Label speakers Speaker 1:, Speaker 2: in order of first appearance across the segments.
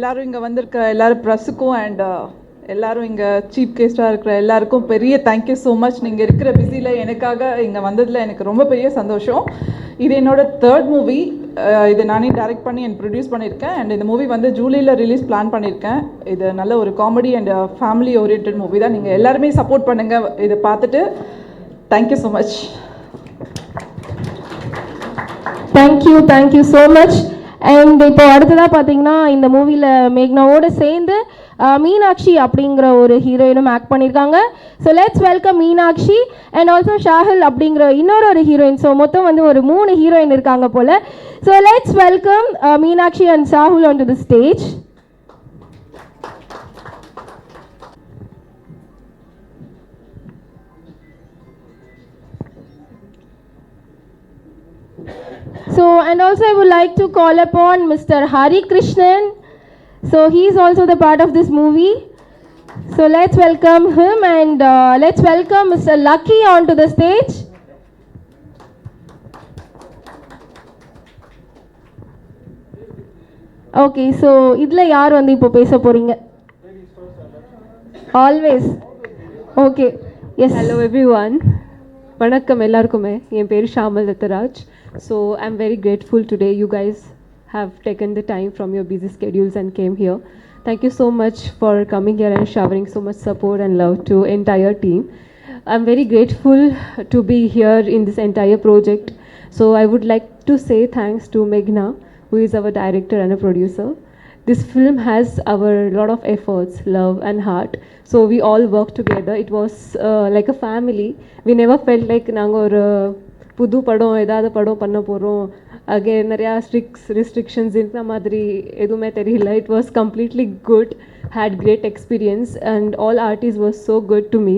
Speaker 1: எல்லாரும் இங்கே வந்திருக்க எல்லாரும் ப்ரெஸ்ஸுக்கும் அண்ட் எல்லாரும் இங்கே சீஃப் கெஸ்ட்டாக இருக்கிற எல்லாருக்கும் பெரிய தேங்க்யூ ஸோ மச் நீங்கள் இருக்கிற பிஸியில் எனக்காக இங்கே வந்ததில் எனக்கு ரொம்ப பெரிய சந்தோஷம். இது என்னோட தேர்ட் மூவி இது நானே டைரக்ட் பண்ணி அண்ட் ப்ரொடியூஸ் பண்ணியிருக்கேன். அண்ட் இந்த மூவி வந்து ஜூலையில் ரிலீஸ் பிளான் பண்ணியிருக்கேன். இது நல்ல ஒரு comedy and family orient movie தான். நீங்கள் எல்லாருமே சப்போர்ட் பண்ணுங்கள் இதை பார்த்துட்டு thank you so
Speaker 2: much thank you thank you so much and இப்போ அடுத்ததாக பார்த்தீங்கன்னா இந்த மூவியில் மேக்னாவோடு சேர்ந்து மீனாட்சி அப்படிங்கிற ஒரு ஹீரோயினும் ஆக்ட் பண்ணியிருக்காங்க. So let's welcome Meenakshi and also Shahil அப்படிங்கிற இன்னொரு ஒரு ஹீரோயின் ஸோ மொத்தம் வந்து ஒரு மூணு ஹீரோயின் இருக்காங்க போல். So let's welcome Meenakshi and Sahul on to the stage So, and also I would like to call upon Mr. Hari Krishnan. So, he is also the part of this movie. So, let's welcome him and uh, let's welcome Mr. Lucky onto the stage. Okay so இதில் யார் வந்து இப்போ பேச போகிறீங்க always okay
Speaker 3: yes hello everyone வணக்கம் எல்லாருக்குமே என் பேர் Shamal Dattaraj so I am very grateful today you guys have taken the time from your busy schedules and came here. Thank you so much for coming here and showering so much support and love to entire team. I'm very grateful to be here in this entire project. So I would like to say thanks to Meghna, who is our director and a producer. This film has our lot of efforts, love and heart. So we all work together. It was uh, like a family. We never felt like நாங்கள் ஒரு புது படம் ஏதாவது படம் பண்ண போகிறோம் அங்கே நிறையா ஸ்ட்ரிக்ஸ் ரெஸ்ட்ரிக்ஷன்ஸ் இருக்கிற மாதிரி எதுவுமே தெரியல it was completely good had great experience and all artist was so good to me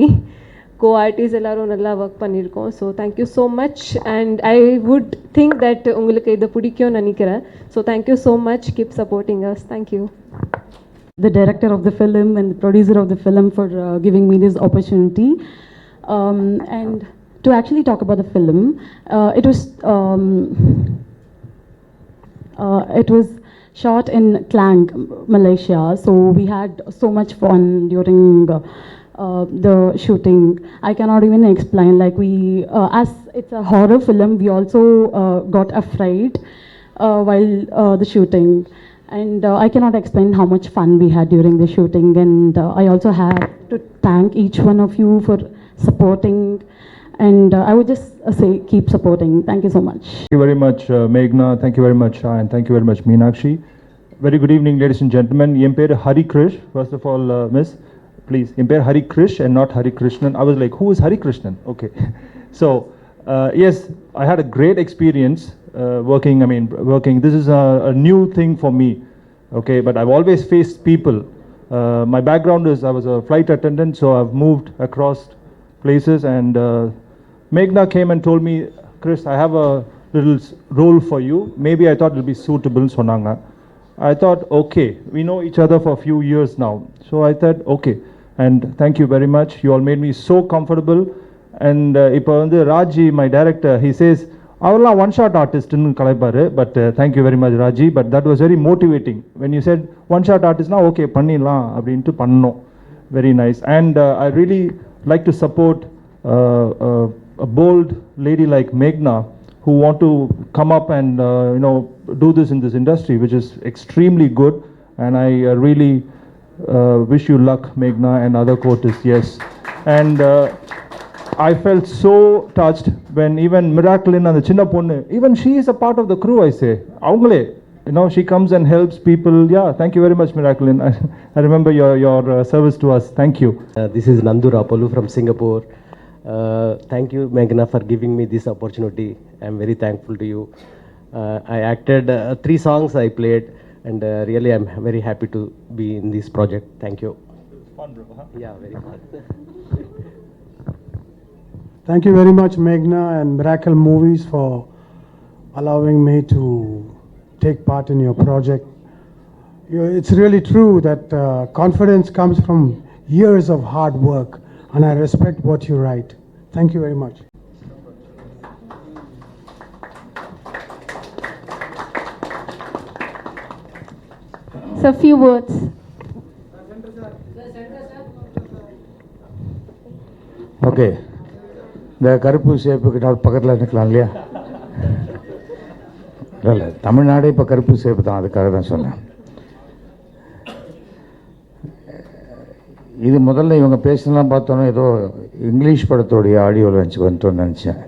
Speaker 3: co artist எல்லாரும் நல்லா ஒர்க் பண்ணியிருக்கோம் so thank you so much and I would think that உங்களுக்கு இது பிடிக்கும்னு நினைக்கிறேன் so thank you so much keep supporting us thank you
Speaker 4: the director of the film and the producer of the film for uh, giving me this opportunity. Um, and to actually talk about the film, uh, it was um, uh, it was shot in Klang, Malaysia. So we had so much fun during uh, uh, the shooting. I cannot even explain. Like we, uh, as it's a horror film, we also uh, got afraid uh, while uh, the shooting. And uh, I cannot explain how much fun we had during the shooting. And uh, I also have to thank each one of you for supporting. And uh, I would just uh, say, keep supporting. Thank you so much.
Speaker 5: Thank you very much, uh, Meghna. Thank you very much, Shah, and thank you very much, Meenakshi. Very good evening, ladies and gentlemen. என் பேர் Hari Krish first of all miss please impair Hari Krish and not Hari Krishnan. I was like, who is Hari Krishnan? Okay. so, uh, yes, I had a great experience uh, working. I mean, working. This is a, a, new thing for me. Okay. But I've always faced people. Uh, my background is I was a flight attendant, so I've moved across places. And uh, Meghna came and told me, Chris, I have a little role for you. Maybe I thought it'll be suitable, Sonanga. I thought, okay, we know each other for a few years now. So I thought, okay, and thank you very much you all made me so comfortable and uh, இப்போ வந்து Raji my director he says அவர்லாம் one shot ஆர்டிஸ்ட்னு கலைப்பாரு but thank you very much Raji but that was very motivating when you said one shot ஆர்டிஸ்ட்னா okay பண்ணிடலாம் அப்படின்ட்டு பண்ணோம் very nice and I really like to support a bold lady like Meghna who want to come up and uh, you know do this in this industry which is extremely good and I uh, really uh, wish you luck Meghna and other quotas yes and uh, I felt so touched when even Miraculin and the Chinna Ponnu, even she is a part of the crew, I say. Avangale, you know, she comes and helps people. Yeah, thank you very much, Miraculin. I, I remember your, your uh, service to us. Thank you.
Speaker 6: Uh, this is Nandu Rapolu from Singapore. Uh, thank you, Meghna, for giving me this opportunity. I'm very thankful to you. Uh, I acted uh, three songs I played, and uh, really I'm very happy to be in this project. Thank you. Fun, huh? Yeah, very fun.
Speaker 7: Thank you very much, Meghna and Miracle Movies, for allowing me to take part in your project. You- It's really true that uh, confidence comes from years of hard work, and I respect what you write. Thank you very much.
Speaker 2: So few words.
Speaker 8: Okay இந்த கருப்பு சேப்புக்கு நான் பக்கத்தில் நிற்கலாம் இல்லையா? இல்லை இல்லை. தமிழ்நாடே இப்போ கருப்பு சேப்பு தான். அதுக்காக தான் சொன்னேன். இது முதல்ல இவங்க பேசினலாம் பார்த்தோன்னே ஏதோ இங்கிலீஷ் படத்தோடைய ஆடியோ லான்ச்சுக்கு வந்துட்டோன்னு நினச்சேன்.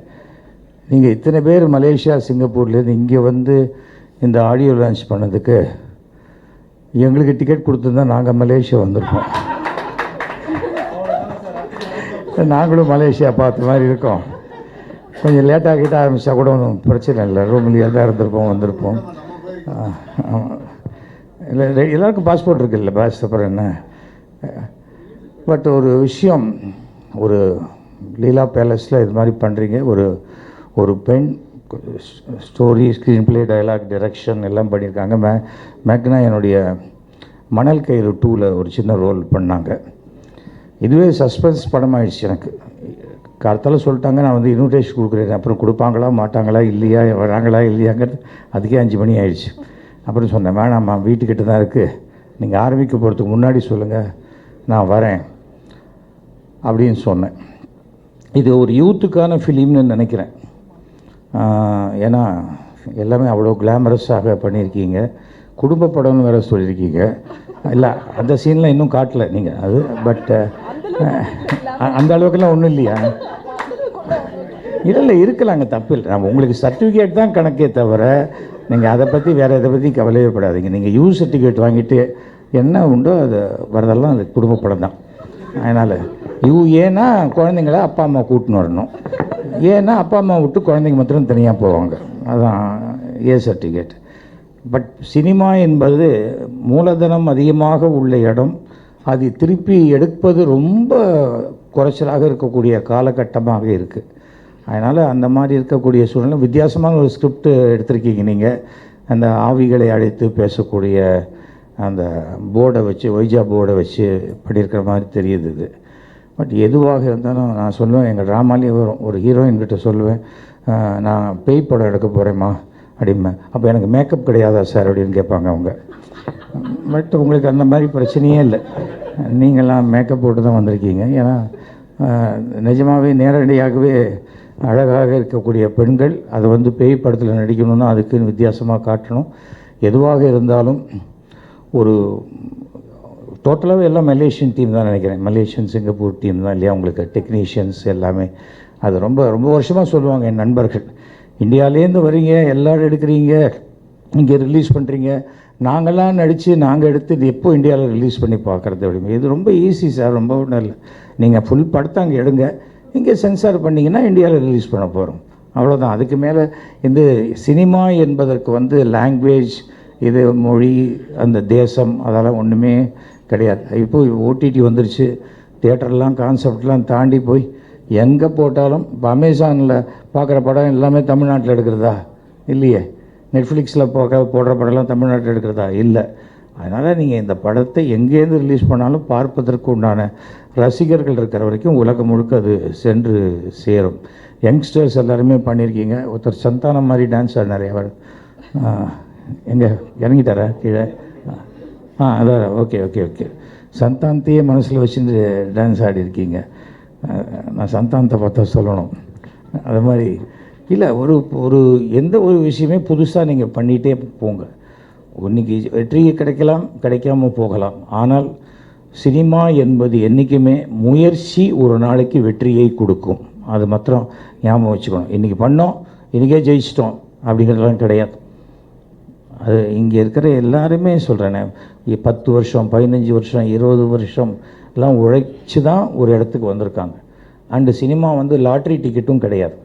Speaker 8: நீங்கள் இத்தனை பேர் மலேசியா சிங்கப்பூர்லேருந்து இங்கே வந்து இந்த ஆடியோ லான்ச் பண்ணதுக்கு எங்களுக்கு டிக்கெட் கொடுத்துருந்தா நாங்கள் மலேசியா வந்திருப்போம். நாங்களும் மலேசியா பார்த்த மாதிரி இருக்கோம். கொஞ்சம் லேட்டாக கிட்ட ஆரம்பித்தா கூட ஒன்றும் பிரச்சனை இல்லை. ரூம்லேயே தான் இருந்திருப்போம் வந்திருப்போம். இல்லை எல்லாருக்கும் பாஸ்போர்ட் இருக்குல்ல பாஸ் அப்புறம் என்ன? பட் ஒரு விஷயம் ஒரு லீலா பேலஸில் இது மாதிரி பண்ணுறீங்க ஒரு ஒரு பெண் story screen play dialogue direction எல்லாம் பண்ணியிருக்காங்க. மே மேக்னா என்னுடைய மணல் கயிறு டூவில் ஒரு சின்ன ரோல் பண்ணாங்க. இதுவே சஸ்பென்ஸ் படமாகிடுச்சு எனக்கு. காலத்தால் சொல்லிட்டாங்க நான் வந்து இன்விடேஷன் கொடுக்குறேன். அப்புறம் கொடுப்பாங்களா மாட்டாங்களா இல்லையா வராங்களா இல்லையாங்கிறது அதுக்கே அஞ்சு மணி ஆயிடுச்சு. அப்புறம் சொன்னேன் வேணாம்மா வீட்டுக்கிட்ட தான் இருக்குது நீங்கள் ஆரம்பிக்க போகிறதுக்கு முன்னாடி சொல்லுங்கள் நான் வரேன். அப்படின்னு சொன்னேன். இது ஒரு யூத்துக்கான ஃபிலிம்னு நினைக்கிறேன். ஏன்னா எல்லாமே அவ்வளோ கிளாமரஸாக பண்ணியிருக்கீங்க. குடும்ப படம்னு வேறு சொல்லியிருக்கீங்க. இல்லை அந்த சீன்லாம் இன்னும் காட்டல நீங்கள் அது பட் அந்த அளவுக்குலாம் ஒன்றும் இல்லையா? இல்லை இல்லை இருக்கலாங்க தப்பு இல்லை நம்ம உங்களுக்கு சர்டிஃபிகேட் தான் கணக்கே தவிர நீங்கள் அதை பற்றி வேறு எதை பற்றி கவலையே படாதீங்க. நீங்கள் யூ சர்டிஃபிகேட் வாங்கிட்டு என்ன உண்டோ அது வரதெல்லாம் அது குடும்ப படம் தான். அதனால் யூ ஏன்னா குழந்தைங்கள அப்பா அம்மா கூட்டின்னு வரணும். ஏன்னா அப்பா அம்மா விட்டு குழந்தைங்க மாத்திரம் தனியாக போவாங்க. அதான் ஏ சர்டிஃபிகேட் பட் சினிமா என்பது மூலதனம் அதிகமாக உள்ள இடம். அது திருப்பி எடுப்பது ரொம்ப குறைச்சலாக இருக்கக்கூடிய காலகட்டமாக இருக்குது அதனால் அந்த மாதிரி இருக்கக்கூடிய சூழ்நிலை வித்தியாசமான ஒரு ஸ்கிரிப்ட் எடுத்திருக்கீங்க நீங்கள் அந்த ஆவிகளை அழைத்து பேசக்கூடிய அந்த போர்டை வச்சு ஒய்ஜா போர்டை வச்சு பண்ணியிருக்கிற மாதிரி தெரியுது இது. பட் எதுவாக இருந்தாலும் நான் சொல்லுவேன் எங்கள் ட்ராமாலேயே வரும். ஒரு ஹீரோயின் கிட்ட சொல்லுவேன் நான் பேய் படம் எடுக்க போகிறேம்மா அப்படிம்பேன். அப்போ எனக்கு மேக்கப் கிடையாதா சார் அப்படின்னு கேட்பாங்க அவங்க. பட் உங்களுக்கு அந்த மாதிரி பிரச்சனையே இல்லை. நீங்களாம் மேக்கப் போட்டு தான் வந்திருக்கீங்க. ஏன்னா நிஜமாகவே நேரடியாகவே அழகாக இருக்கக்கூடிய பெண்கள் அது வந்து பேய் படத்தில் நடிக்கணும்னா அதுக்குன்னு வித்தியாசமாக காட்டணும். எதுவாக இருந்தாலும் ஒரு டோட்டலாகவே எல்லாம் மலேசியன் டீம் தான் நினைக்கிறேன். மலேசியன் சிங்கப்பூர் டீம் தான் இல்லையா உங்களுக்கு? டெக்னீஷியன்ஸ் எல்லாமே. அது ரொம்ப ரொம்ப வருஷமாக சொல்லுவாங்க என் நண்பர்கள். இந்தியாவிலேருந்து வரீங்க எல்லோரும் எடுக்கிறீங்க இங்கே ரிலீஸ் பண்ணுறீங்க நாங்களாம் நடித்து நாங்கள் எடுத்து இது எப்போ இந்தியாவில் ரிலீஸ் பண்ணி பார்க்குறது அப்படிங்க இது ரொம்ப ஈஸி சார் ரொம்ப ஒன்றும் இல்லை நீங்கள் ஃபுல் படத்தை அங்கே எடுங்க. இங்கே சென்சார் பண்ணிங்கன்னா இந்தியாவில் ரிலீஸ் பண்ண போகிறோம் அவ்வளோதான் அதுக்கு மேலே இந்த சினிமா என்பதற்கு வந்து லாங்குவேஜ் இது மொழி அந்த தேசம் அதெல்லாம் ஒன்றுமே கிடையாது. இப்போ ஓடிடி வந்துருச்சு. தேட்டர்லாம் கான்செப்ட்லாம் தாண்டி போய் எங்கே போட்டாலும் இப்போ அமேசானில் பார்க்குற படம் எல்லாமே தமிழ்நாட்டில் எடுக்கிறதா? இல்லையே. நெட்ஃப்ளிக்ஸில் போக போடுற படம்லாம் தமிழ்நாட்டில் எடுக்கிறதா? இல்லை. அதனால் நீங்கள் இந்த படத்தை எங்கேருந்து ரிலீஸ் பண்ணாலும் பார்ப்பதற்கு உண்டான ரசிகர்கள் இருக்கிற வரைக்கும் உலகம் முழுக்க அது சென்று சேரும். யங்ஸ்டர்ஸ் எல்லாருமே பண்ணியிருக்கீங்க. ஒருத்தர் சந்தானம் மாதிரி டான்ஸ் ஆடினார் அவர். எங்கே இறங்கிட்டாரா கீழே? ஆ அதான் ஓகே ஓகே ஓகே. சந்தாந்தியே மனசில் வச்சுட்டு டான்ஸ் ஆடிருக்கீங்க. இருக்கீங்க நான் சந்தானத்தை பார்த்தா சொல்லணும். அது மாதிரி இல்லை ஒரு ஒரு எந்த ஒரு விஷயமே புதுசாக நீங்கள் பண்ணிகிட்டே போங்க. இன்றைக்கி வெற்றி கிடைக்கலாம் கிடைக்காம போகலாம். ஆனால் சினிமா என்பது என்றைக்குமே முயற்சி ஒரு நாளைக்கு வெற்றியை கொடுக்கும். அது மாத்திரம் ஞாபகம் வச்சுக்கணும். இன்றைக்கி பண்ணோம் இன்றைக்கே ஜெயிச்சிட்டோம் அப்படிங்கிறதெல்லாம் கிடையாது. அது இங்கே இருக்கிற எல்லாருமே சொல்கிறேனே பத்து வருஷம் பதினஞ்சு வருஷம் இருபது வருஷம் எல்லாம் உழைச்சி தான் ஒரு இடத்துக்கு வந்திருக்காங்க. அண்டு சினிமா வந்து லாட்ரி டிக்கெட்டும் கிடையாது.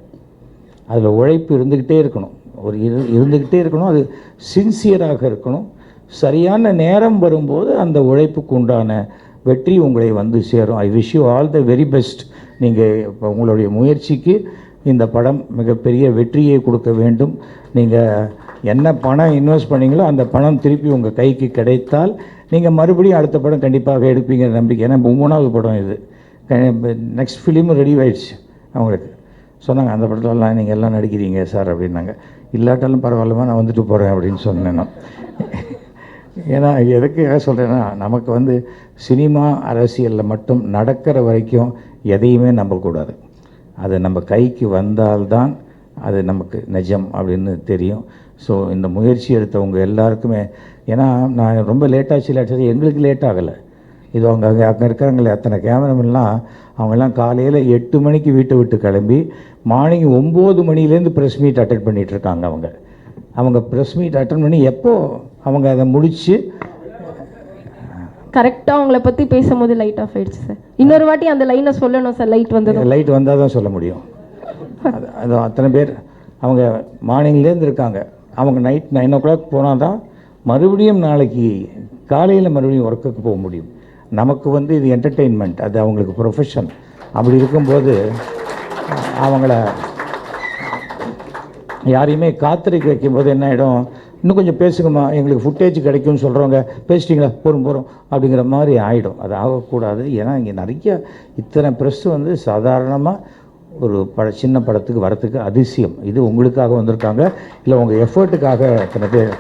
Speaker 8: அதில் உழைப்பு இருந்துக்கிட்டே இருக்கணும். ஒரு இரு இருந்துக்கிட்டே இருக்கணும். அது சின்சியராக இருக்கணும். சரியான நேரம் வரும்போது அந்த உழைப்புக்கு உண்டான வெற்றி உங்களை வந்து சேரும். I wish you all the very best நீங்கள் இப்போ உங்களுடைய முயற்சிக்கு இந்த படம் மிகப்பெரிய வெற்றியை கொடுக்க வேண்டும். நீங்கள் என்ன பணம் இன்வெஸ்ட் பண்ணீங்களோ அந்த பணம் திருப்பி உங்கள் கைக்கு கிடைத்தால் நீங்கள் மறுபடியும் அடுத்த படம் கண்டிப்பாக எடுப்பீங்கிற நம்பிக்கை. ஏன்னா மூணாவது படம் இது. நெக்ஸ்ட் ஃபிலிமும் ரெடி ஆகிடுச்சு அவங்களுக்கு. சொன்னாங்க அந்த படத்துலலாம் நீங்கள் எல்லாம் நடிக்கிறீங்க சார் அப்படின்னாங்க. இல்லாட்டாலும் பரவாயில்லமா நான் வந்துட்டு போகிறேன் அப்படின்னு சொன்னேன் நான். ஏன்னா எதுக்காக சொல்கிறேன்னா நமக்கு வந்து சினிமா அரசியலில் மட்டும் நடக்கிற வரைக்கும் எதையுமே நம்பக்கூடாது. அது நம்ம கைக்கு வந்தால்தான் அது நமக்கு நிஜம் அப்படின்னு தெரியும். ஸோ இந்த முயற்சி எடுத்தவங்க எல்லாருக்குமே ஏன்னா நான் ரொம்ப லேட்டாச்சு லேட்டாச்சு எங்களுக்கு லேட் ஆகலை. இது அவங்க அங்கே அங்கே இருக்கிறவங்களே அத்தனை கேமராமெல்லாம் அவங்கெல்லாம் காலையில் எட்டு மணிக்கு வீட்டை விட்டு கிளம்பி மார்னிங் ஒம்பது மணிலேருந்து ப்ரெஸ் மீட் அட்டன் பண்ணிட்டு இருக்காங்க அவங்க. அவங்க ப்ரெஸ் மீட் அட்டன் பண்ணி எப்போ அவங்க அதை முடித்து
Speaker 2: கரெக்டாக அவங்கள பற்றி பேசும்போது லைட் ஆஃப் ஆயிடுச்சு சார் இன்னொரு வாட்டி அந்த லைனை சொல்லணும் சார் லைட் வந்ததும்.
Speaker 8: லைட் வந்தால் தான் சொல்ல முடியும். அது அது அத்தனை பேர் அவங்க மார்னிங்லேருந்து இருக்காங்க. அவங்க நைட் நைன் ஓ கிளாக் போனால் தான் மறுபடியும் நாளைக்கு காலையில் மறுபடியும் ஒர்க்குக்கு போக முடியும். நமக்கு வந்து இது என்டர்டெயின்மெண்ட் அது அவங்களுக்கு ப்ரொஃபஷன் அப்படி இருக்கும்போது அவங்கள யாரையுமே காத்திருக்க வைக்கும்போது என்ன ஆகிடும் இன்னும் கொஞ்சம் பேசுங்கம்மா எங்களுக்கு ஃபுட்டேஜ் கிடைக்கும்னு சொல்கிறவங்க பேசிட்டீங்களா? போகிறோம் போகிறோம் அப்படிங்கிற மாதிரி ஆகிடும் அது ஆகக்கூடாது. ஏன்னா இங்கே நிறைய இத்தனை ப்ரெஸ் வந்து சாதாரணமாக ஒரு பட சின்ன படத்துக்கு வரத்துக்கு அதிசயம். இது உங்களுக்காக வந்திருக்காங்க. இல்லை உங்கள் எஃபர்ட்டுக்காக இத்தனை பேர்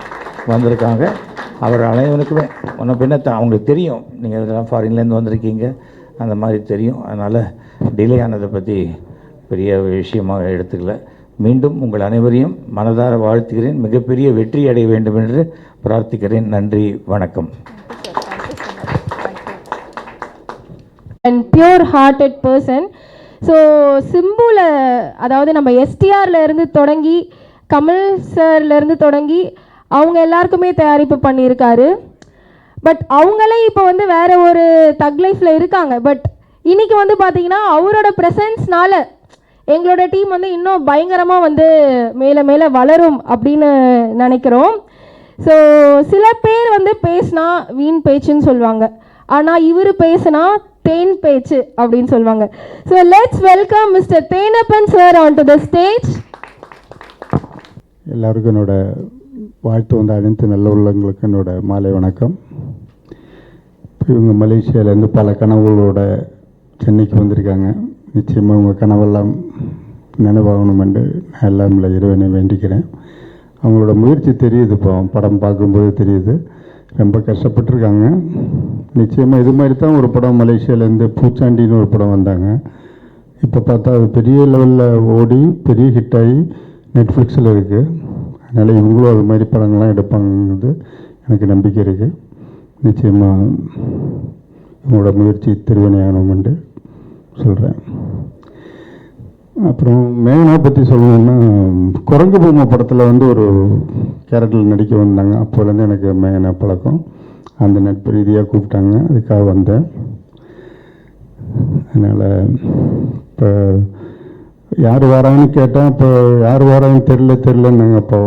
Speaker 8: வந்திருக்காங்க. அவர் அனைவருக்குமே ஒன்றும் பின்ன த- அவங்களுக்கு தெரியும். நீங்கள் இதெல்லாம் ஃபாரின்லேருந்து வந்திருக்கீங்க? அந்த மாதிரி தெரியும். அதனால் டிலே ஆனதை பற்றி பெரிய விஷயமாக எடுத்துக்கல. மீண்டும் உங்கள் அனைவரையும் மனதார வாழ்த்துகிறேன். மிகப்பெரிய வெற்றி அடைய வேண்டும் என்று பிரார்த்திக்கிறேன். நன்றி வணக்கம்.
Speaker 2: And pure hearted person so சிம்புவில் அதாவது நம்ம எஸ்டிஆர்ல இருந்து தொடங்கி கமல் சார்லேருந்து தொடங்கி அவங்க எல்லாருக்குமே தயாரிப்பு பண்ணியிருக்காரு. பட் அவங்களே இப்போ வந்து வேற ஒரு தக் லைஃப்பில் இருக்காங்க. பட் இன்னைக்கு வந்து பார்த்தீங்கன்னா அவரோட ப்ரெசன்ஸ்னால எங்களோட டீம் வந்து இன்னும் பயங்கரமாக வந்து மேலே மேலே வளரும் அப்படின்னு நினைக்கிறோம். ஸோ சில பேர் வந்து பேசினா வீண் பேச்சுன்னு சொல்லுவாங்க. ஆனால் இவர் பேசினா தேன் பேச்சு அப்படின்னு சொல்லுவாங்க. So let's welcome mister Thenappan sir on to the stage
Speaker 9: எல்லாருக்கும் என்னோட வாழ்த்து வந்த அனைத்து நல்ல உள்ளங்களுக்கு என்னோட மாலை வணக்கம். இவங்க மலேசியாவிலேருந்து பல கனவுகளோட சென்னைக்கு வந்திருக்காங்க. நிச்சயமாக உங்கள் கனவெல்லாம் நினைவாகணும் என்று நான் எல்லாம் இல்லை இறைவனை வேண்டிக்கிறேன். அவங்களோட முயற்சி தெரியுது இப்போ. படம் பார்க்கும்போது தெரியுது. ரொம்ப கஷ்டப்பட்டிருக்காங்க. நிச்சயமாக இது மாதிரி தான் ஒரு படம் மலேசியாவிலேருந்து பூச்சாண்டின்னு ஒரு படம் வந்தாங்க. இப்போ பார்த்தா அது பெரிய லெவலில் ஓடி பெரிய ஹிட் ஆகி நெட்ஃப்ளிக்ஸில் இருக்குது அதனால் இவங்களும் அது மாதிரி படங்கள்லாம் எடுப்பாங்கிறது எனக்கு நம்பிக்கை இருக்குது நிச்சயமாக இவங்களோட முயற்சி திருவினையாகணும் சொல்கிறேன் அப்புறம் மேகனா பற்றி சொல்லணும்னா குரங்கு பொம்மை படத்தில் வந்து ஒரு கேரக்டரில் நடிக்க வந்தாங்க. அப்போலேருந்து எனக்கு மேகனா பழக்கம். அந்த நட்பு ரீதியாக கூப்பிட்டாங்க. அதுக்காக வந்தேன். அதனால் இப்போ யார் வரான்னு கேட்டால் இப்போ யார் வரான்னு தெரில தெரிலன்னாங்க அப்போ.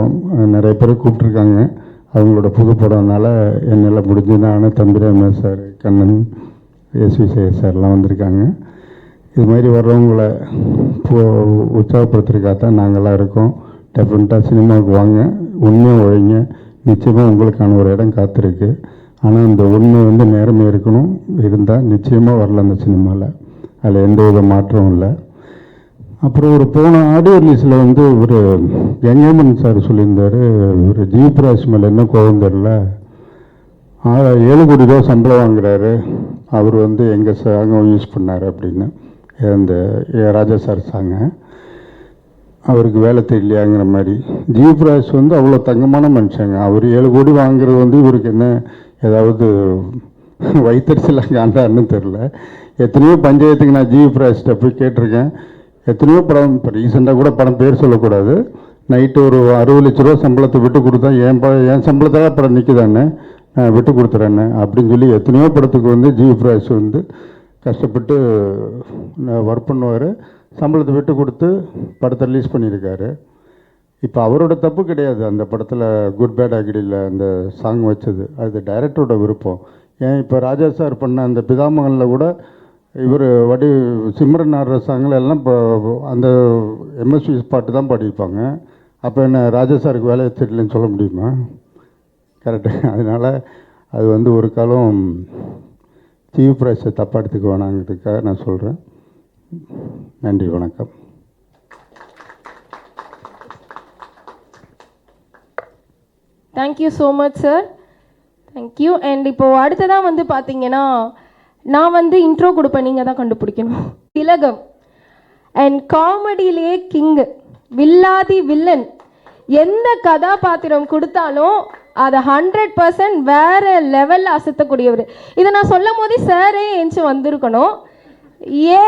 Speaker 9: நிறைய பேர் கூப்பிட்ருக்காங்க அவங்களோட புது படம்னால என்னால் முடிஞ்சதான நான் Thambi Rama sir Kannan S V Sekar சார்லாம் வந்திருக்காங்க. இது மாதிரி வர்றவங்கள இப்போ உற்சாகப்படுத்துறதுக்காக தான் நாங்கள்லாம் இருக்கோம் டெஃபினட்டாக சினிமாவுக்கு வாங்க. உண்மையாக உழைங்க நிச்சயமாக உங்களுக்கான ஒரு இடம் காத்திருக்கு. ஆனால் இந்த உண்மை வந்து நேரம் இருக்கணும். இருந்தால் நிச்சயமாக வரல அந்த சினிமாவில் அதில் எந்த வித மாற்றமும் இல்லை. அப்புறம் ஒரு போன ஆடியோ ரிலீஸில் வந்து ஒரு எங்கேமன் சார் சொல்லியிருந்தார் ஒரு ஜீப்ராஜ் மேலே என்ன கோவம் தெரில ஆ- ஏழு கோடி ரூபா சம்பளம் வாங்குறாரு. அவர் வந்து எங்கள் சாங்கம் யூஸ் பண்ணார் அப்படின்னு. இந்த ராஜா சார் சாங்க. அவருக்கு வேலை தெரியலையாங்கிற மாதிரி. ஜீப்ராஜ் வந்து அவ்வளோ தங்கமான மனுஷங்க. அவர் ஏழு கோடி வாங்குறது வந்து இவருக்கு என்ன ஏதாவது வைத்தறிச்சலாக காண்டான்னு தெரில எத்தனையோ பஞ்சாயத்துக்கு நான் ஜீப்ராஜ்கிட்ட போய் கேட்டிருக்கேன். எத்தனையோ படம் இப்போ ரீசெண்டாக கூட படம் பேர் சொல்லக்கூடாது. நைட்டு ஒரு அறுபது லட்ச ரூபா சம்பளத்தை விட்டு கொடுத்தா என் ப என் சம்பளத்தாக படம் நிற்குதானே நான் விட்டு கொடுத்துறேன்னு அப்படின்னு சொல்லி எத்தனையோ படத்துக்கு வந்து ஜீப்ராஜ் வந்து கஷ்டப்பட்டு ஒர்க் பண்ணுவார். சம்பளத்தை விட்டு கொடுத்து படத்தை ரிலீஸ் பண்ணியிருக்காரு. இப்போ அவரோட தப்பு கிடையாது. அந்த படத்தில் குட் பேட் அகடியில் அந்த சாங் வச்சது. அது டைரக்டரோட விருப்பம். ஏன் இப்போ ராஜா சார் பண்ண அந்த பிதாமகனில் கூட இவர் வடி சிம்ரன் ஆடுற சாங்கில் எல்லாம் இப்போ அந்த எம்எஸ்வி பாட்டு தான் பாடியிருப்பாங்க. அப்போ என்ன ராஜா சாருக்கு வேலையை தெரியலன்னு சொல்ல முடியுமா? கரெக்டு அதனால் அது வந்து ஒரு காலம் சீஃப் பிரைஸை தப்பாக எடுத்துக்க வேணாங்கிறதுக்காக நான் சொல்கிறேன் நன்றி வணக்கம்.
Speaker 2: Thank you so much sir thank you and இப்போது அடுத்ததாக வந்து பார்த்தீங்கன்னா நான் வந்து இன்ட்ரோ கொடுப்பேன் நீங்கள் தான் கண்டுபிடிக்கணும். திலகம். அண்ட் காமெடியிலேயே கிங்கு வில்லாதி வில்லன். எந்த கதாபாத்திரம் கொடுத்தாலும் அதை ஹண்ட்ரட் பர்சன்ட் வேற லெவலில் அசத்தக்கூடியவர். இதை நான் சொல்லும் போதே சாரே எஞ்சி வந்திருக்கணும். ஏ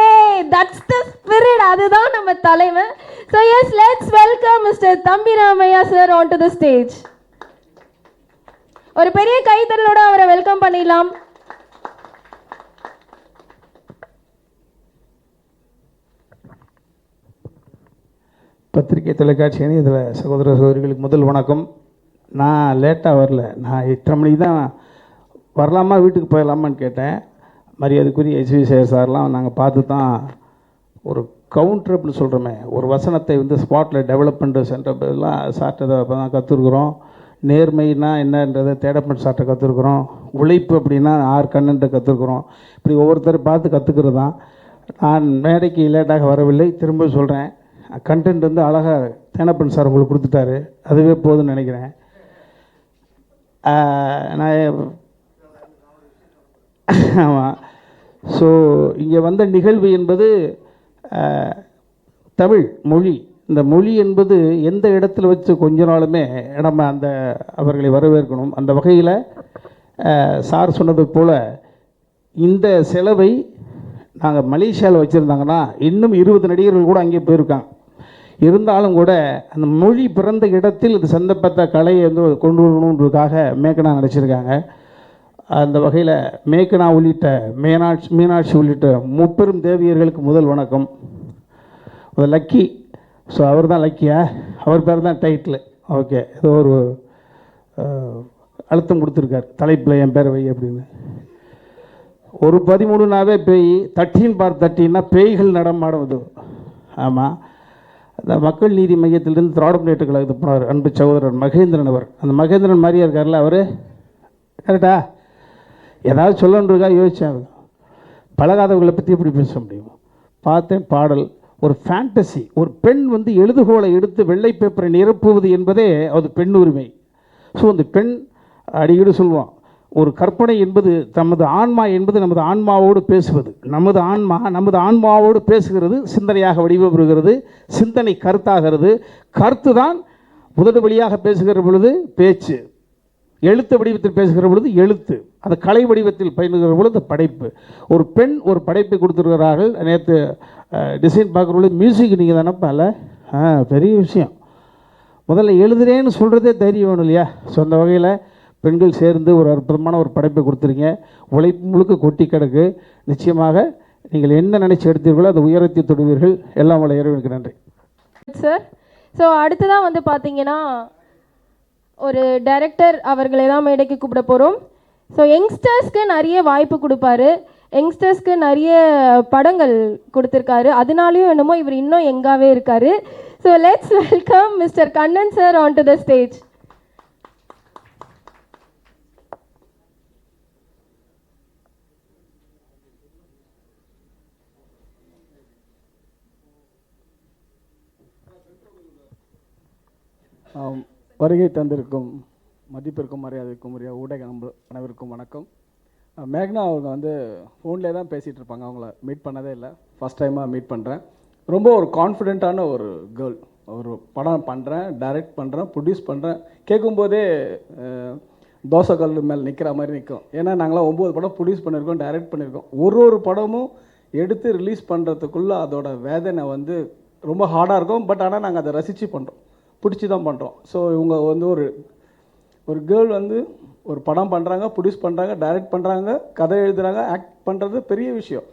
Speaker 2: தட்ஸ் த ஸ்பிரிட் அதுதான் நம்ம தலைவன். So yes let's welcome mister Thambi Ramaiah sir on to the stage ஒரு பெரிய கைத்தறலோட அவரை வெல்கம் பண்ணிடலாம்.
Speaker 10: பத்திரிகை தொலைக்காட்சி அணி இதில் சகோதர சகோதரிகளுக்கு முதல் வணக்கம். நான் லேட்டாக வரல. நான் எட்டரை மணிக்கு தான் வரலாமா வீட்டுக்கு போயிடலாமான்னு கேட்டேன். மரியாதைக்குரிய எஸ்வி சேர் சார்லாம் நாங்கள் பார்த்து தான் ஒரு கவுண்டர் அப்படின்னு சொல்கிறோமே ஒரு வசனத்தை வந்து ஸ்பாட்டில் டெவலப் பண்ணுற சென்டர்லாம் சார்ட்டை இப்போ தான் கற்றுருக்குறோம் நேர்மைனா என்னன்றதை தேடப்பட் சார்ட்டை கற்றுருக்குறோம் உழைப்பு அப்படின்னா ஆறு கண்ணுன்ற கற்றுருக்குறோம் இப்படி ஒவ்வொருத்தர் பார்த்து கற்றுக்கிறது தான் நான் மேடைக்கு லேட்டாக வரவில்லை. திரும்ப சொல்கிறேன் கண்டென்ட் வந்து அழகாக தேனப்பன் சார் உங்களுக்கு கொடுத்துட்டாரு. அதுவே போதும்னு நினைக்கிறேன். நான் ஆமாம் ஸோ இங்கே வந்த நிகழ்வு என்பது தமிழ் மொழி. இந்த மொழி என்பது எந்த இடத்துல வச்சு கொஞ்ச நாளுமே நம்ம அந்த அவர்களை வரவேற்கணும். அந்த வகையில் சார் சொன்னது போல் இந்த செலவை நாங்கள் மலேசியாவில் வச்சுருந்தாங்கன்னா இன்னும் இருபது நடிகர்கள் கூட அங்கே போயிருக்காங்க. இருந்தாலும் கூட அந்த மொழி பிறந்த இடத்தில் இது சந்தப்பட்ட கலையை வந்து கொண்டு வரணுன்றதுக்காக மேக்கனா நடிச்சிருக்காங்க. அந்த வகையில் மேக்கனா உள்ளிட்ட மீனாட்சி மீனாட்சி உள்ளிட்ட முப்பெரும் தேவியர்களுக்கு முதல் வணக்கம். ஒரு லக்கி. ஸோ அவர் தான் லக்கியா அவர் பேர் தான் டைட்டில் ஓகே ஏதோ ஒரு அழுத்தம் கொடுத்துருக்கார். தலைப்பில் என் பேர் வை அப்படின்னு. ஒரு பதிமூணுனாவே பேய் தட்டின் பார் தட்டின்னா பேய்கள் நடமாடும் நடமாடுவது ஆமாம் அந்த மக்கள் நீதி மையத்திலிருந்து திராவிட முன்னேற்ற கழகத்துக்கு போனார் அன்பு சகோதரர் மகேந்திரன் அவர். அந்த மகேந்திரன் மாதிரியா இருக்கார்ல அவர்? கரெக்டா? ஏதாவது சொல்லணுன்றதுக்காக யோசிச்சேன் பழகாதவர்களை பற்றி எப்படி பேச முடியும்? பார்த்தேன் பாடல். ஒரு ஃபேண்டசி ஒரு பெண் வந்து எழுதுகோலை எடுத்து வெள்ளை பேப்பரை நிரப்புவது என்பதே அது பெண் உரிமை. ஸோ அந்த பெண் அடிக்கடி சொல்லுவோம் ஒரு கற்பனை என்பது தமது ஆன்மா என்பது நமது ஆன்மாவோடு பேசுவது. நமது ஆன்மா நமது ஆன்மாவோடு பேசுகிறது சிந்தனையாக வடிவம் சிந்தனை கருத்தாகிறது. கருத்து தான் உதடு வழியாக பேசுகிற பொழுது பேச்சு. எழுத்து வடிவத்தில் பேசுகிற பொழுது எழுத்து. அது கலை வடிவத்தில் பயிலுகிற பொழுது படைப்பு. ஒரு பெண் ஒரு படைப்பை கொடுத்துருக்கிறார்கள் நேற்று டிசைன் பார்க்குறவங்களே மியூசிக் நீங்கள் தானப்பால இல்லை ஆ பெரிய விஷயம். முதல்ல எழுதுறேன்னு சொல்கிறதே தைரியம் வேணும் இல்லையா? ஸோ அந்த வகையில் பெண்கள் சேர்ந்து ஒரு அற்புதமான ஒரு படைப்பை கொடுத்துருங்க. உழைப்பு முழுக்க கொட்டி கிடக்கு. நிச்சயமாக நீங்கள் என்ன நினைச்சு எடுத்தீர்களோ அதை உயரத்தை தொடுவீர்கள். எல்லாம் உங்களை இறைவனுக்கு நன்றி.
Speaker 2: சார் ஸோ அடுத்ததாக வந்து பார்த்தீங்கன்னா ஒரு டைரக்டர் அவர்களை தான் மேடைக்கு கூப்பிட போகிறோம் ஸோ யங்ஸ்டர்ஸ்க்கு நிறைய வாய்ப்பு கொடுப்பாரு. யங்ஸ்டர்ஸ்க்கு நிறைய படங்கள் கொடுத்துருக்காரு. அதனாலையும் என்னமோ இவர் இன்னும் எங்காவே இருக்காரு. So let's welcome mister Kannan sir on to the
Speaker 10: stage வருகை தந்திருக்கும் மதிப்பிற்கும் மரியாதைக்கும் உரிய ஊடக நம்ப அனைவருக்கும் வணக்கம். மேக்னா அவங்க வந்து ஃபோன்லேயே தான் பேசிகிட்டு இருப்பாங்க. அவங்கள மீட் பண்ணதே இல்லை. ஃபஸ்ட் டைமாக மீட் பண்ணுறேன் ரொம்ப ஒரு கான்ஃபிடென்ட்டான ஒரு கேர்ள் ஒரு படம் பண்ணுறேன் டைரக்ட் பண்ணுறேன் ப்ரொடியூஸ் பண்ணுறேன் கேட்கும்போதே தோசை கல் மேலே நிற்கிற மாதிரி நிற்கும் ஏன்னா நாங்களாம் ஒம்பது படம் ப்ரொடியூஸ் பண்ணியிருக்கோம் டைரக்ட் பண்ணியிருக்கோம். ஒரு ஒரு படமும் எடுத்து ரிலீஸ் பண்ணுறதுக்குள்ளே அதோட வேதனை வந்து ரொம்ப ஹார்டாக இருக்கும். பட் ஆனால் நாங்கள் அதை ரசித்து பண்ணுறோம் பிடிச்சி தான் பண்ணுறோம் ஸோ இவங்க வந்து ஒரு ஒரு கேர்ள் வந்து ஒரு படம் பண்ணுறாங்க ப்ரொடியூஸ் பண்ணுறாங்க டைரக்ட் பண்ணுறாங்க கதை எழுதுகிறாங்க ஆக்ட் பண்ணுறது பெரிய விஷயம்.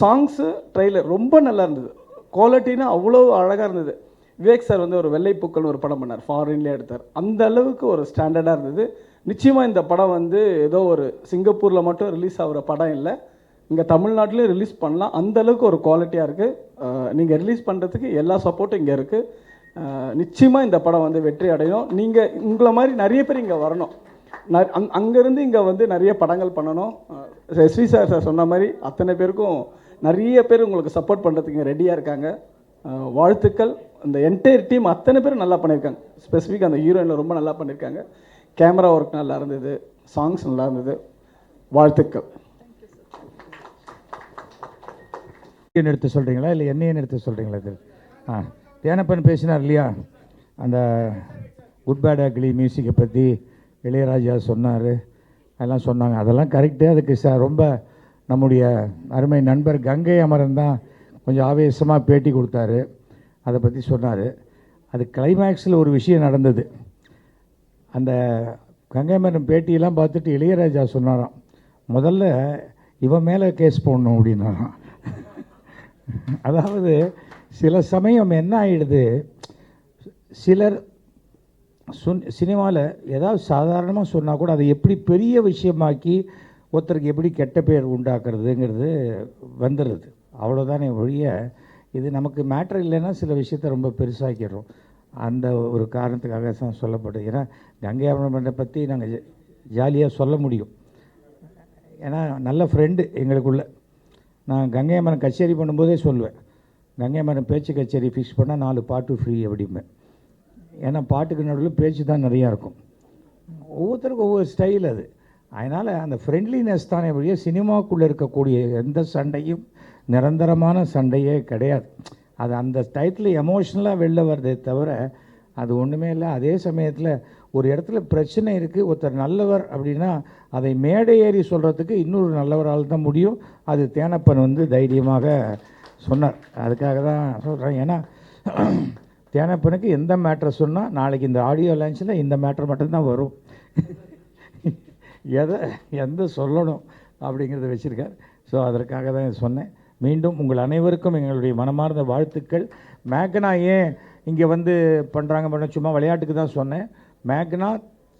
Speaker 10: சாங்ஸு ட்ரெய்லர் ரொம்ப நல்லா இருந்தது. குவாலிட்டினா அவ்வளோ அழகாக இருந்தது. விவேக் சார் வந்து ஒரு வெள்ளைப்பூக்கள்னு ஒரு படம் பண்ணார் ஃபாரின்லேயே எடுத்தார். அந்த அளவுக்கு ஒரு ஸ்டாண்டர்டாக இருந்தது. நிச்சயமாக இந்த படம் வந்து ஏதோ ஒரு சிங்கப்பூரில் மட்டும் ரிலீஸ் ஆகிற படம் இல்லை. இங்கே தமிழ்நாட்டிலையும் ரிலீஸ் பண்ணலாம். அந்தளவுக்கு ஒரு குவாலிட்டியாக இருக்குது நீங்கள் ரிலீஸ் பண்ணுறதுக்கு எல்லா சப்போர்ட்டும் இங்கே இருக்குது நிச்சயமாக இந்த படம் வந்து வெற்றி அடையும். நீங்கள் உங்களை மாதிரி நிறைய பேர் இங்கே வரணும். ந- அங் அங்கேருந்து இங்கே வந்து நிறைய படங்கள் பண்ணணும். எஸ்வி சார் சார் சொன்ன மாதிரி அத்தனை பேருக்கும் நிறைய பேர் உங்களுக்கு சப்போர்ட் பண்ணுறதுக்கு ரெடியாக இருக்காங்க. வாழ்த்துக்கள். இந்த என்டையர் டீம் அத்தனை பேரும் நல்லா பண்ணியிருக்காங்க. ஸ்பெசிஃபிக் அந்த ஹீரோயினில் ரொம்ப நல்லா பண்ணியிருக்காங்க. கேமரா ஒர்க் நல்லா இருந்தது. சாங்ஸ் நல்லா இருந்தது. வாழ்த்துக்கள்.
Speaker 8: என்ன எடுத்து சொல்கிறீங்களா இல்லை என்னையே எடுத்து சொல்கிறீங்களா இது? ஆ. தேனப்பன் பேசினார் இல்லையா? அந்த குட் பேட் அக்லி மியூசிக்கை பற்றி இளையராஜா சொன்னார். அதெல்லாம் சொன்னாங்க. அதெல்லாம் கரெக்டு அதுக்கு சார் ரொம்ப நம்முடைய அருமை நண்பர் கங்கை அமரன் தான் கொஞ்சம் ஆவேசமாக பேட்டி கொடுத்தாரு. அதை பற்றி சொன்னார். அது கிளைமேக்ஸில் ஒரு விஷயம் நடந்தது. அந்த கங்கை அமரன் பேட்டியெல்லாம் பார்த்துட்டு இளையராஜா சொன்னாராம். முதல்ல இவன் மேலே கேஸ் போடணும் அப்படின்னாராம். அதாவது சில சமயம் என்ன ஆகிடுது சிலர் சுன் சினிமாவில் ஏதாவது சாதாரணமாக சொன்னால் கூட அதை எப்படி பெரிய விஷயமாக்கி ஒருத்தருக்கு எப்படி கெட்ட பேர் உண்டாக்குறதுங்கிறது வந்துடுது அவ்வளோதானே ஒழிய இது நமக்கு மேட்ரு இல்லைன்னா சில விஷயத்த ரொம்ப பெருசாக்கிடுறோம். அந்த ஒரு காரணத்துக்காக தான் சொல்லப்படுது. ஏன்னா கங்கை அமரமனை பற்றி நாங்கள் ஜாலியாக சொல்ல முடியும். ஏன்னா நல்ல ஃப்ரெண்டு எங்களுக்குள்ள. நான் கங்கை அமரன் கச்சேரி பண்ணும்போதே சொல்லுவேன். கங்கை பேச்சு கச்சேரி ஃபிக்ஸ் பண்ணால் நாலு பாட்டு ஃப்ரீ அப்படிம்பேன். ஏன்னா பாட்டுக்கு நடுவில் பேச்சு தான் நிறையா இருக்கும். ஒவ்வொருத்தருக்கும் ஒவ்வொரு ஸ்டைல் அது. அதனால் அந்த ஃப்ரெண்ட்லினஸ் தானே வழிய சினிமாவுக்குள்ளே இருக்கக்கூடிய எந்த சண்டையும் நிரந்தரமான சண்டையே கிடையாது. அது அந்த டயத்தில் எமோஷ்னலாக வெளில வருதே தவிர அது ஒன்றுமே இல்லை. அதே சமயத்தில் ஒரு இடத்துல பிரச்சனை இருக்குது ஒருத்தர் நல்லவர் அப்படின்னா அதை மேடை ஏறி சொல்கிறதுக்கு இன்னொரு நல்லவரால் தான் முடியும். அது தேனப்பன் வந்து தைரியமாக சொன்னார். அதுக்காக தான் சொல்கிறேன் ஏன்னா தேனப்பனுக்கு எந்த மேட்ரை சொன்னால் நாளைக்கு இந்த ஆடியோ லான்ச்சில் இந்த மேட்ரு மட்டும்தான் வரும். எதை எந்த சொல்லணும் அப்படிங்கிறத வச்சுருக்கார். ஸோ அதற்காக தான் சொன்னேன். மீண்டும் உங்கள் அனைவருக்கும் எங்களுடைய மனமார்ந்த வாழ்த்துக்கள். மேக்னா ஏன் இங்கே வந்து பண்ணுறாங்க பண்ண சும்மா விளையாட்டுக்கு தான் சொன்னேன். மேக்னா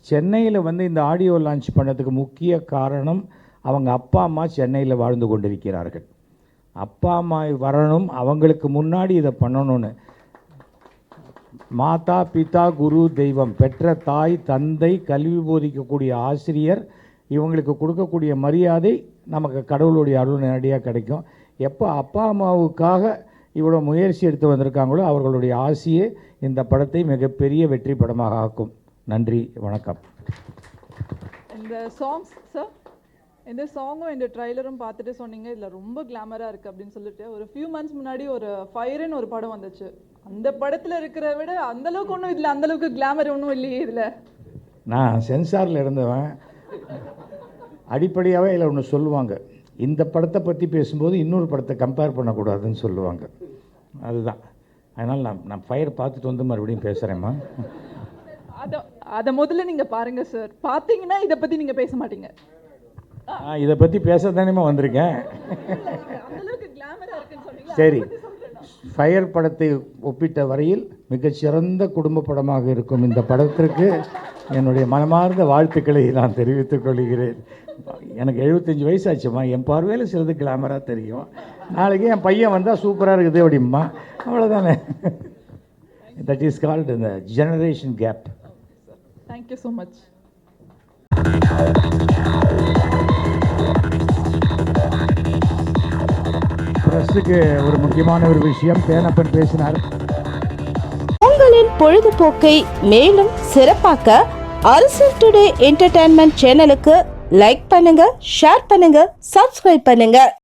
Speaker 8: சென்னையில் வந்து இந்த ஆடியோ லான்ச் பண்ணதுக்கு முக்கிய காரணம் அவங்க அப்பா அம்மா சென்னையில் வாழ்ந்து கொண்டிருக்கிறார்கள். அப்பா அம்மா வரணும் அவங்களுக்கு முன்னாடி இதை பண்ணணும்னு. மாதா பிதா குரு தெய்வம். பெற்ற தாய் தந்தை கல்வி போதிக்கக்கூடிய ஆசிரியர் இவங்களுக்கு கொடுக்கக்கூடிய மரியாதை நமக்கு கடவுளுடைய அருள் நேரடியாக கிடைக்கும். எப்போ அப்பா அம்மாவுக்காக இவ்வளோ முயற்சி எடுத்து வந்திருக்காங்களோ அவர்களுடைய ஆசையே இந்த படத்தை மிகப்பெரிய வெற்றி படமாக ஆக்கும். நன்றி வணக்கம்.
Speaker 1: இந்த சாங்ஸ் சார் இந்த சாங்கும் இந்த ட்ரைலரும் பார்த்துட்டு சொன்னீங்க இதில் ரொம்ப கிளாமராக இருக்குது அப்படின்னு சொல்லிட்டு ஒரு ஃபியூ மந்த்ஸ் முன்னாடி ஒரு ஃபயர்னு ஒரு படம் வந்துச்சு. அந்த படத்தில் இருக்கிற விட அந்த அளவுக்கு ஒன்றும் இதில் அந்த அளவுக்கு கிளாமர் ஒன்றும் இல்லையே இதில்.
Speaker 8: நான் சென்சாரில் இருந்தவன். அடிப்படையாகவே இதில் ஒன்று சொல்லுவாங்க. இந்த படத்தை பற்றி பேசும்போது இன்னொரு படத்தை கம்பேர் பண்ணக்கூடாதுன்னு சொல்லுவாங்க. அதுதான். அதனால் நான் நான் ஃபயர் பார்த்துட்டு வந்து மறுபடியும் பேசுகிறேம்மா
Speaker 1: அதை அதை முதல்ல நீங்கள் பாருங்கள் சார் பார்த்தீங்கன்னா இதை பற்றி நீங்கள் பேச மாட்டீங்க.
Speaker 8: இதை பற்றி பேச தானேம்மா வந்திருக்கேன் சரி. ஃபயர் படத்தை ஒப்பிட்ட வரையில் மிகச்சிறந்த குடும்ப படமாக இருக்கும் இந்த படத்திற்கு என்னுடைய மனமார்ந்த வாழ்த்துக்களை நான் தெரிவித்துக் கொள்கிறேன். எனக்கு எழுபத்தஞ்சி வயசாச்சும்மா. என் பார்வையில் சிலது கிளாமராக தெரியும். நாளைக்கு என் பையன் வந்தால் சூப்பராக இருக்குது அப்படிம்மா. அவ்வளோதானே தட் இஸ் கால்டு இந்த generation gap
Speaker 1: thank you so much
Speaker 8: ப்ரெஸ்ஸுக்கு ஒரு முக்கியமான ஒரு விஷயம். பேனப்பன் பேசினார்.
Speaker 11: உங்களின் பொழுதுபோக்கை மேலும் சிறப்பாக்க அரசர் டுடே என்டர்டைன்மெண்ட் சேனலுக்கு லைக் பண்ணுங்க ஷேர் பண்ணுங்க சப்ஸ்கிரைப் பண்ணுங்க.